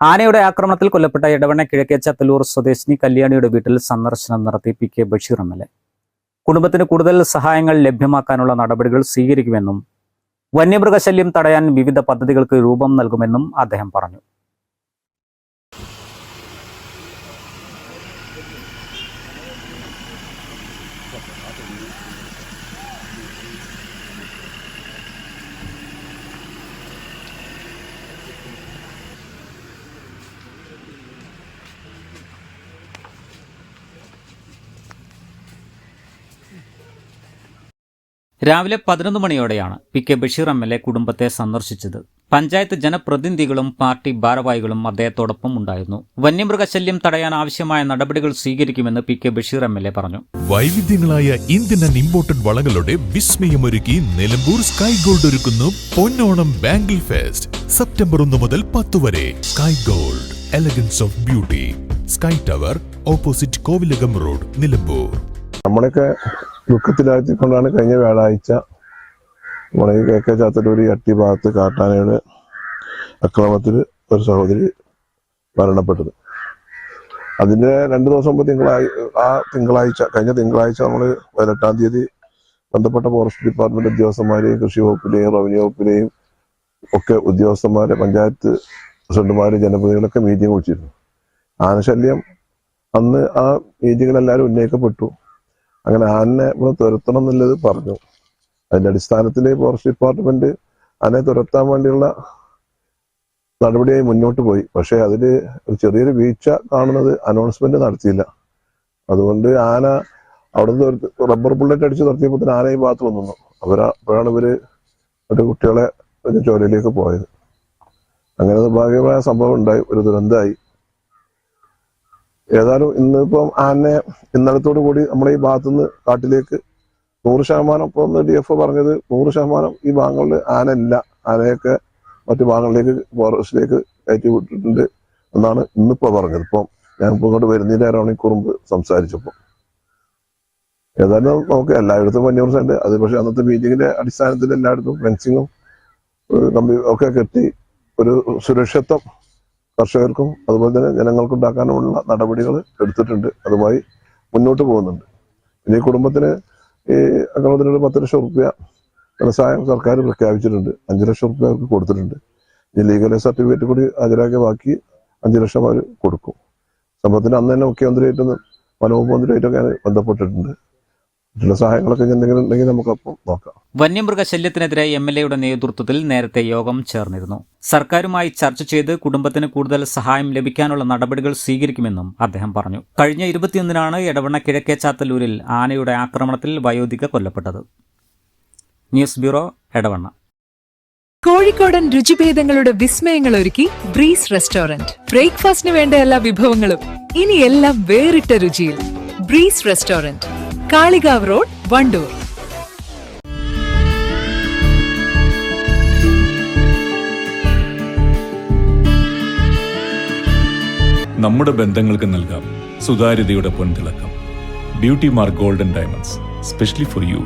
ആനയുടെ ആക്രമണത്തിൽ കൊല്ലപ്പെട്ട ഇടവണ കിഴക്കേ ചത്തല്ലൂർ സ്വദേശിനി കല്യാണിയുടെ വീട്ടിൽ സന്ദർശനം നടത്തി P K Basheer M L A. കുടുംബത്തിന് കൂടുതൽ സഹായങ്ങൾ ലഭ്യമാക്കാനുള്ള നടപടികൾ സ്വീകരിക്കുമെന്നും വന്യമൃഗശല്യം തടയാൻ വിവിധ പദ്ധതികൾക്ക് രൂപം നൽകുമെന്നും അദ്ദേഹം പറഞ്ഞു. രാവിലെ പതിനൊന്ന് മണിയോടെയാണ് P K Basheer M L A കുടുംബത്തെ സന്ദർശിച്ചത്. പഞ്ചായത്ത് ജനപ്രതിനിധികളും പാർട്ടി ഭാരവാഹികളും അദ്ദേഹത്തോടൊപ്പം ഉണ്ടായിരുന്നു. വന്യമൃഗശല്യം തടയാൻ ആവശ്യമായ നടപടികൾ സ്വീകരിക്കുമെന്ന് P K Basheer M L A പറഞ്ഞു. വൈവിധ്യങ്ങളായ ഇന്ത്യൻ ആൻഡ് ഇമ്പോർട്ടഡ് വളകളുടെ വിസ്മയമൊരുക്കി നിലമ്പൂർ സ്കൈ ഗോൾഡ് ഒരുക്കുന്നു പൊന്നോണം ബാംഗിൾ ഫെസ്റ്റ്. സെപ്റ്റംബർ ഒന്ന് മുതൽ പത്ത് വരെ. Sky Gold elegance of beauty. Sky Tower opposite Kovilakam road Nilambur. നമ്മളെയൊക്കെ ദുഃഖത്തിലാഴ്ത്തിക്കൊണ്ടാണ് കഴിഞ്ഞ വ്യാഴാഴ്ച നമ്മുടെ ഈ കെ കെ ചാത്തലൂരി അട്ടി ഭാഗത്ത് കാട്ടാനയുടെ അക്രമത്തിൽ ഒരു സഹോദരി മരണപ്പെട്ടത്. അതിന്റെ രണ്ട് ദിവസം മുമ്പ് തിങ്കളാഴ്ച ആ തിങ്കളാഴ്ച കഴിഞ്ഞ തിങ്കളാഴ്ച നമ്മൾ പതിനെട്ടാം തീയതി ബന്ധപ്പെട്ട ഫോറസ്റ്റ് ഡിപ്പാർട്ട്മെന്റ് ഉദ്യോഗസ്ഥന്മാരെയും കൃഷി വകുപ്പിലെയും റവന്യൂ വകുപ്പിലെയും ഒക്കെ ഉദ്യോഗസ്ഥന്മാരെ പഞ്ചായത്ത് പ്രസിഡന്റുമാര് ജനപ്രതിനിധികളൊക്കെ മീറ്റിംഗ് വിളിച്ചിരുന്നു. ആനശല്യം അന്ന് ആ മീറ്റിങ്ങിൽ എല്ലാവരും ഉന്നയിക്കപ്പെട്ടു. അങ്ങനെ ആനെ നമ്മൾ തുരത്തണം എന്നുള്ളത് പറഞ്ഞു. അതിന്റെ അടിസ്ഥാനത്തിൽ ഫോറസ്റ്റ് ഡിപ്പാർട്ട്മെന്റ് ആനയെ തുരത്താൻ വേണ്ടിയുള്ള നടപടിയായി മുന്നോട്ട് പോയി. പക്ഷെ അതിൽ ഒരു ചെറിയൊരു വീഴ്ച കാണുന്നത് അനൗൺസ്മെന്റ് നടത്തിയില്ല. അതുകൊണ്ട് ആന അവിടുന്ന് റബ്ബർ ബുള്ളറ്റ് അടിച്ച് നിർത്തിയപ്പോൾ ആന ഈ ഭാഗത്ത് വന്നു. അവരാ അപ്പോഴാണ് ഇവർ ഒരു കുട്ടികളെ ഒരു ജോലിയിലേക്ക് പോയത്. അങ്ങനെ ഭാഗ്യമായ സംഭവം ഉണ്ടായി. ഒരു ദുരന്തമായി. ഏതായാലും ഇന്നിപ്പം ആനെ ഇന്നലത്തോടു കൂടി നമ്മുടെ ഈ ഭാഗത്തുനിന്ന് കാട്ടിലേക്ക് നൂറ് ശതമാനം ഇപ്പം ഡി എഫ് പറഞ്ഞത് നൂറ് ശതമാനം ഈ ഭാഗങ്ങളിൽ ആന ഇല്ല. ആനയൊക്കെ മറ്റു ഭാഗങ്ങളിലേക്ക് ഫോറസ്റ്റിലേക്ക് കയറ്റി വിട്ടിട്ടുണ്ട് എന്നാണ് ഇന്നിപ്പോ പറഞ്ഞത്. ഇപ്പം ഇപ്പൊ ഇങ്ങോട്ട് വരുന്നതിന്റെ അരമണിക്കൂർ മുമ്പ് സംസാരിച്ചപ്പോൾ ഏതായാലും നമുക്ക് എല്ലായിടത്തും അഞ്ഞൂറ് സെന്റ് അത് പക്ഷെ അന്നത്തെ മീറ്റിംഗിന്റെ അടിസ്ഥാനത്തിൽ എല്ലായിടത്തും ഫെൻസിങ്ങും കമ്പി ഒക്കെ കെട്ടി ഒരു സുരക്ഷിത്വം കർഷകർക്കും അതുപോലെ തന്നെ ജനങ്ങൾക്കും ഉണ്ടാക്കാനുമുള്ള നടപടികൾ എടുത്തിട്ടുണ്ട്. അതുമായി മുന്നോട്ട് പോകുന്നുണ്ട്. പിന്നെ ഈ കുടുംബത്തിന് ഈ അക്രമത്തിനൊരു പത്ത് ലക്ഷം റുപ്യ ധനസഹായം സർക്കാർ പ്രഖ്യാപിച്ചിട്ടുണ്ട്. അഞ്ച് ലക്ഷം റുപ്യ അവർക്ക് കൊടുത്തിട്ടുണ്ട്. ഈ ലീഗൽ സർട്ടിഫിക്കറ്റ് കൂടി ഹാജരാക്കി ബാക്കി അഞ്ച് ലക്ഷം അവർ കൊടുക്കും. സംഭവത്തിന് അന്ന് തന്നെ മുഖ്യമന്ത്രിയായിട്ടും വനവകുപ്പ് മന്ത്രിയായിട്ടൊക്കെ ബന്ധപ്പെട്ടിട്ടുണ്ട്. മറ്റുള്ള സഹായങ്ങളൊക്കെ എന്തെങ്കിലും ഉണ്ടെങ്കിൽ നമുക്കപ്പം നോക്കാം. വന്യമൃഗശല്യത്തിനെതിരെ എം എൽ എയുടെ നേതൃത്വത്തിൽ നേരത്തെ യോഗം ചേർന്നിരുന്നു. സർക്കാരുമായി ചർച്ച ചെയ്ത് കുടുംബത്തിന് കൂടുതൽ സഹായം ലഭിക്കാനുള്ള നടപടികൾ സ്വീകരിക്കുമെന്നും അദ്ദേഹം പറഞ്ഞു. കഴിഞ്ഞ ഇരുപത്തിയൊന്നിനാണ് എടവണ്ണ കിഴക്കേ ചാത്തല്ലൂരിൽ ആനയുടെ ആക്രമണത്തിൽ വയോധിക കൊല്ലപ്പെട്ടത്. News bureau Edavanna. കോഴിക്കോടൻ രുചിഭേദങ്ങളുടെ വിസ്മയങ്ങൾ ഒരുക്കി ബ്രീസ് റെസ്റ്റോറന്റ്. ബ്രേക്ക്ഫാസ്റ്റിന് വേണ്ട എല്ലാ വിഭവങ്ങളും ഇനി എല്ലാം വേറിട്ട രുചിയിൽ. Breeze restaurant. Kalikavu road Wandoor. നമ്മുടെ ബന്ധങ്ങൾക്ക് നൽകാം സുതാര്യതയുടെ പൊൻതിളക്കം. Beauty Mark golden diamonds specially for you